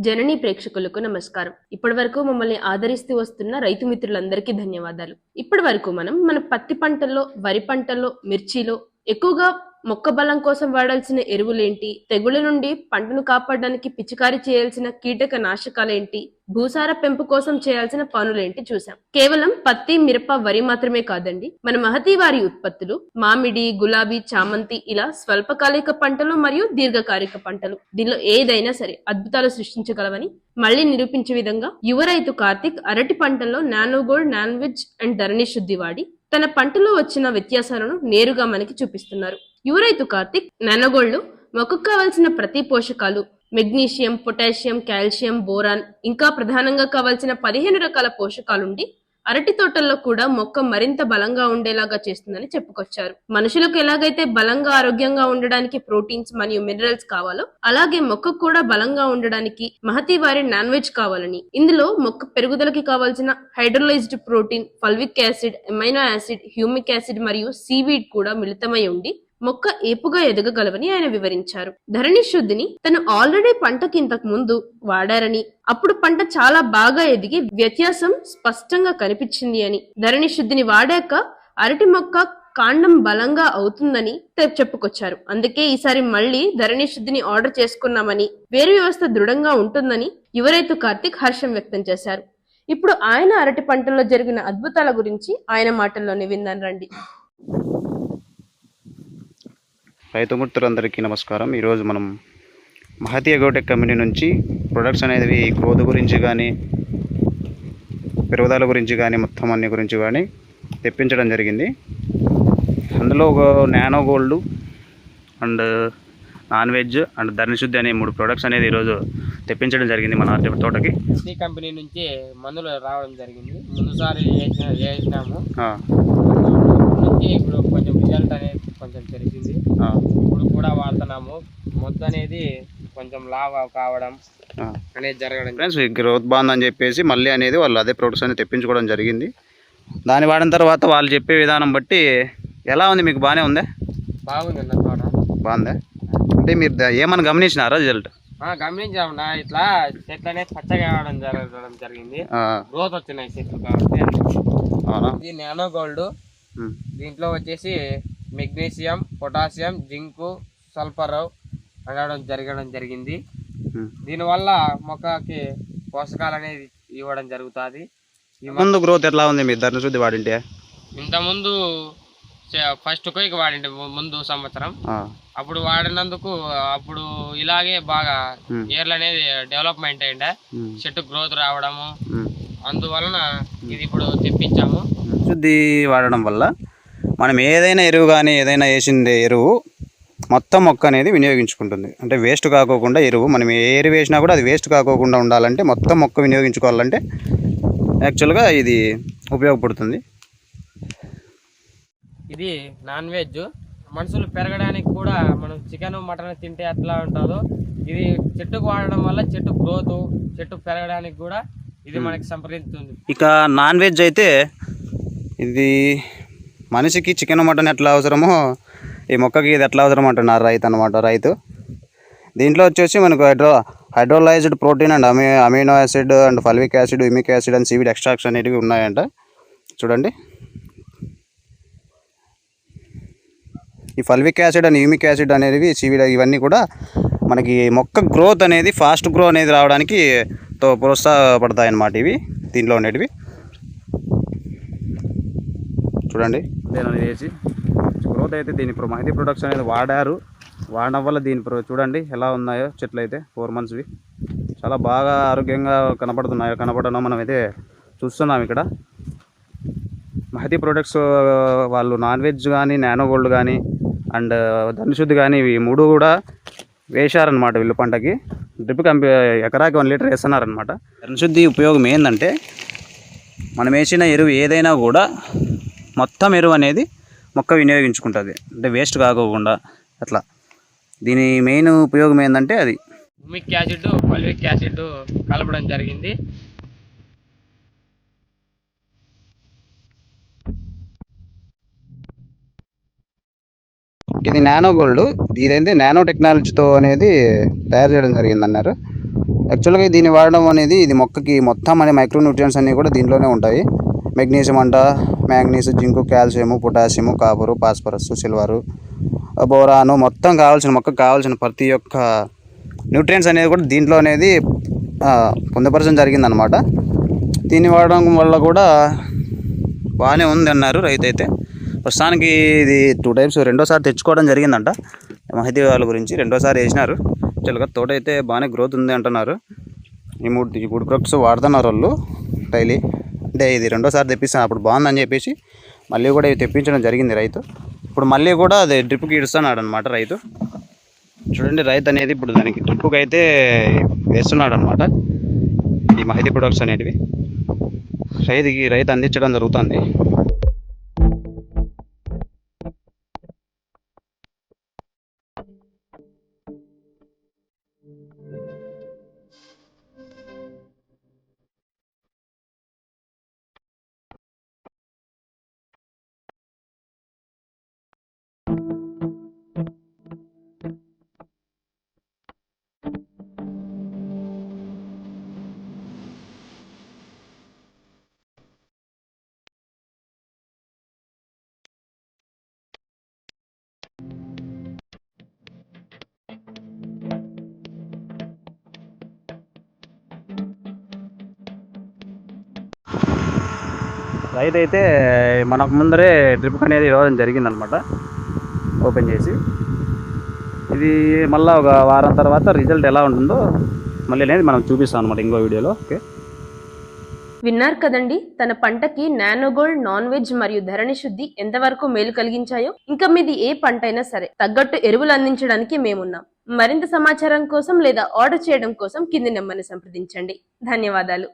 జననీ ప్రేక్షకులకు నమస్కారం. ఇప్పటి వరకు మమ్మల్ని ఆదరిస్తూ వస్తున్న రైతు మిత్రులందరికీ ధన్యవాదాలు. ఇప్పటి వరకు మనం మన పత్తి పంటల్లో వరి పంటల్లో మిర్చిలో ఎక్కువగా మొక్క బలం కోసం వాడాల్సిన ఎరువులేంటి? తెగుళ్ళ నుండి పంటను కాపాడడానికి పిచికారీ చేయాల్సిన కీటక నాశకాలేంటి భూసార పెంపు కోసం చేయాల్సిన పనులేంటి చూసాం కేవలం పత్తి మిరప వరి మాత్రమే కాదండి. మన మహతి వారి ఉత్పత్తులు మామిడి గులాబీ చామంతి ఇలా స్వల్పకాలిక పంటలు మరియు దీర్ఘకాలిక పంటలు. దీనిలో ఏదైనా సరే అద్భుతాలు సృష్టించగలవని మళ్ళీ నిరూపించే విధంగా యువ రైతు కార్తిక్ అరటి పంటల్లో నానోగోల్డ్ నాన్వెజ్ అండ్ ధరణి శుద్ధి వాడి తన పంటలో వచ్చిన వ్యత్యాసాలను నేరుగా మనకి చూపిస్తున్నారు. యువ రైతు కార్తిక్ నానోగోల్డ్ మొక్కకు కావాల్సిన ప్రతి పోషకాలు మెగ్నీషియం పొటాషియం కాల్షియం బోరాన్ ఇంకా ప్రధానంగా కావాల్సిన పదిహేను రకాల పోషకాలుండి అరటి తోటల్లో కూడా మొక్క మరింత బలంగా ఉండేలాగా చేస్తుందని చెప్పుకొచ్చారు. మనుషులకు ఎలాగైతే బలంగా ఆరోగ్యంగా ఉండడానికి ప్రోటీన్స్ మరియు మినరల్స్ కావాలో అలాగే మొక్కకు కూడా బలంగా ఉండడానికి మహతి వారి నాన్ వెజ్ కావాలని. ఇందులో మొక్క పెరుగుదలకి కావాల్సిన hydrolysed protein fulvic acid amino acid humic acid మరియు సీవీడ్ కూడా మిళితమై ఉండి మొక్క ఏపుగా ఎదగగలవని ఆయన వివరించారు. ధరణి శుద్ధిని తను ఆల్రెడీ పంటకి ఇంతకు ముందు వాడారని అప్పుడు పంట చాలా బాగా ఎదిగి వ్యత్యాసం స్పష్టంగా కనిపించింది అని. ధరణి శుద్ధిని వాడాక అరటి మొక్క కాండం బలంగా అవుతుందని చెప్పుకొచ్చారు. అందుకే ఈసారి మళ్ళీ ధరణి శుద్ధిని ఆర్డర్ చేసుకున్నామని వేరు వ్యవస్థ దృఢంగా ఉంటుందని యువరైతు కార్తిక్ హర్షం వ్యక్తం చేశారు. ఇప్పుడు ఆయన అరటి పంటల్లో జరిగిన అద్భుతాల గురించి ఆయన మాటల్లోనే విందాను రండి. రైతు మిత్రులందరికీ నమస్కారం. ఈరోజు మనం మహతి అగోటెక్ కంపెనీ నుంచి ప్రొడక్ట్స్ అనేది గ్రోత్ గురించి కానీ పెరుగుదల గురించి కానీ మొత్తం అన్ని గురించి కానీ తెప్పించడం జరిగింది. అందులో ఒక nano gold and non veg and Dharanishuddhi అనే మూడు ప్రొడక్ట్స్ అనేది ఈరోజు తెప్పించడం జరిగింది మన తోటకి. ఈ కంపెనీ నుంచి మందులు రావడం జరిగింది. ముందుసారి వేసిన వేసినాము. నుంచి ఇప్పుడు కొంచెం రిజల్ట్ అనేది కొంచెం తెలిసింది. ఇప్పుడు కూడా వాడుతున్నాము. మొద్దు అనేది కొంచెం లావ్ కావడం. అనేది జరగడం. ఫ్రెండ్స్ ఈ గ్రోత్ బాగుందని చెప్పేసి మళ్ళీ అనేది వాళ్ళు అదే ప్రొడక్ట్స్ అనేది తెప్పించుకోవడం జరిగింది. దాన్ని వాడిన తర్వాత వాళ్ళు చెప్పే విధానం బట్టి ఎలా ఉంది? మీకు బాగానే ఉందా? బాగుంది అన్న తోట. బాగుందా? అంటే మీరు ఏమన్నా గమనించినారా రిజల్ట్? ఆ, గమనించాము నా ఇట్లా చెట్లు అనేది పచ్చగా అవడం జరగడం జరిగింది. గ్రోత్ వచ్చినాయి చెట్లు కాబట్టి. ఇది నానో గోల్డ్. దీంట్లో వచ్చేసి మెగ్నీషియం పొటాషియం జింకు సల్ఫర్ అనడం జరగడం జరిగింది. దీనివల్ల మొక్కకి పోషకాలు అనేది ఇవ్వడం జరుగుతుంది. ముందు గ్రోత్ ఎట్లా ఉంది మీ ధరణ శుద్ధి వాడింటే? ఇంతకుముందు ఫస్ట్ కొయ్యకి వాడింటే ముందు సంవత్సరం. అప్పుడు వాడినందుకు అప్పుడు ఇలాగే బాగా ఏర్లు అనేది డెవలప్మెంట్ అయిండే. ఉమ్, చెట్టు గ్రోత్ రావడము. అందువలన ఇది ఇప్పుడు తెప్పించాము. శుద్ధి వాడడం వల్ల మనం ఏదైనా ఎరువు కానీ ఏదైనా వేసిందే ఎరువు మొత్తం మొక్క అనేది వినియోగించుకుంటుంది. అంటే వేస్ట్ కాకోకుండా ఎరువు మనం ఏ ఎరువు వేసినా కూడా అది వేస్ట్ కాకోకుండా ఉండాలంటే మొత్తం మొక్క వినియోగించుకోవాలంటే యాక్చువల్గా ఇది ఉపయోగపడుతుంది. ఇది నాన్ వెజ్. మనుషులు పెరగడానికి కూడా మనం చికెన్ మటన్ తింటే ఎట్లా ఉంటుందో ఇది చెట్టుకు వాడడం వల్ల చెట్టు గ్రోత్ చెట్టు పెరగడానికి కూడా ఇది మనకి సంప్రదిస్తుంది ఇక నాన్ వెజ్ అయితే ఇది మనిషికి చికెన్ మటన్ ఎట్లా అవసరమో ఈ మొక్కకి ఇది ఎట్లా అవసరం అంటున్నారు రైతు అనమాట రైతు. దీంట్లో వచ్చేసి మనకు hydro hydrolysed protein and ami amino acid and fulvic acid humic acid and seaweed extracts అనేటివి ఉన్నాయంట. చూడండి. ఈ fulvic acid and humic acid అనేవి సీవిడ్ ఇవన్నీ కూడా మనకి మొక్క గ్రోత్ అనేది ఫాస్ట్ గ్రో అనేది రావడానికి తో ప్రోత్సాహపడతాయి అన్నమాట ఇవి దీంట్లో ఉండేటివి. చూడండి. నేను వేసి గ్రోత్ అయితే దీని ఇప్పుడు మహదీ ప్రొడక్ట్స్ అనేది వాడారు. వాడడం వల్ల దీని ప్రో- చూడండి ఎలా ఉన్నాయో చెట్లు అయితే ఫోర్ మంత్స్వి చాలా బాగా ఆరోగ్యంగా కనపడుతున్నాయో కనపడడం మనం అయితే చూస్తున్నాం ఇక్కడ. మహతి ప్రొడక్ట్స్ వాళ్ళు నాన్ వెజ్ కానీ నానో గోల్డ్ కానీ అండ్ ధనుశుద్ధి కానీ ఇవి మూడు కూడా వేశారనమాట వీళ్ళు పంటకి. డ్రిప్ కంపి ఎకరాకి వన్ లీటర్ వేస్తున్నారనమాట ధనుశుద్ధి ఉపయోగం ఏంటంటే మనం వేసిన ఎరువు ఏదైనా కూడా మొత్తం ఎరువు అనేది మొక్క వినియోగించుకుంటుంది. అంటే వేస్ట్ కాకోకుండా అట్లా. దీని మెయిన్ ఉపయోగం ఏంటంటే అది. మిక్ యాసిడ్ ఫల్విక్ యాసిడ్ కలపడం జరిగింది. ఇది నానో గోల్డ్. ఇదైతే నానో టెక్నాలజీతో అనేది తయారు చేయడం జరిగింది అన్నారు యాక్చువల్గా దీన్ని వాడడం అనేది ఇది మొక్కకి మొత్తం అనే మైక్రో న్యూట్రియన్స్ అన్నీ కూడా దీంట్లోనే ఉంటాయి. మెగ్నీషియం అంట manganese zinc calcium potassium copper phosphorus silver boron మొత్తం కావాల్సిన మొక్కకు కావాల్సిన ప్రతి ఒక్క న్యూట్రియన్స్ అనేది కూడా దీంట్లో అనేది పొందపరచడం జరిగిందనమాట దీన్ని వాడడం వల్ల కూడా బాగానే ఉంది అన్నారు రైతు అయితే ప్రస్తుతానికి ఇది టూ టైమ్స్ రెండోసారి తెచ్చుకోవడం జరిగిందంట. మహితి వాళ్ళ గురించి రెండోసారి వేసినారు. చిలక తోట అయితే బాగానే గ్రోత్ ఉంది అంటున్నారు. ఈ మూడు ఈ మూడు ప్రొడక్ట్స్ వాడుతున్నారు వాళ్ళు డైలీ. అంటే ఇది రెండోసారి తెప్పిస్తాను. అప్పుడు బాగుందని చెప్పేసి మళ్ళీ కూడా ఇవి తెప్పించడం జరిగింది రైతు. ఇప్పుడు మళ్ళీ కూడా అది డ్రిప్కి ఇడుస్తున్నాడు అనమాట రైతు. చూడండి రైతు అనేది ఇప్పుడు దానికి డ్రిప్కి అయితే వేస్తున్నాడు అనమాట ఈ మహితి ప్రొడక్ట్స్ అనేటివి. రైతుకి రైతు అందించడం జరుగుతుంది. రైతు అయితే మనకు ముందరే డ్రిప్ అనేది ఇవ్వడం జరిగిందనమాట. ఓపెన్ చేసి. ఇది మళ్ళీ ఒక వారం తర్వాత రిజల్ట్ ఎలా ఉంటుందో మళ్ళీ అనేది మనం చూపిస్తాం అనమాట ఇంకో వీడియోలో. ఓకే. విన్నారు కదండి తన పంటకి నానోగోల్డ్ నాన్ వెజ్ మరియు ధరణి శుద్ధి ఎంతవరకు మేలు కలిగించాయో? ఇంకా మీది ఏ పంట అయినా సరే తగ్గట్టు ఎరువులు అందించడానికి మేమున్నాం. మరింత సమాచారం కోసం లేదా ఆర్డర్ చేయడం కోసం కింది నెంబర్ని సంప్రదించండి. ధన్యవాదాలు.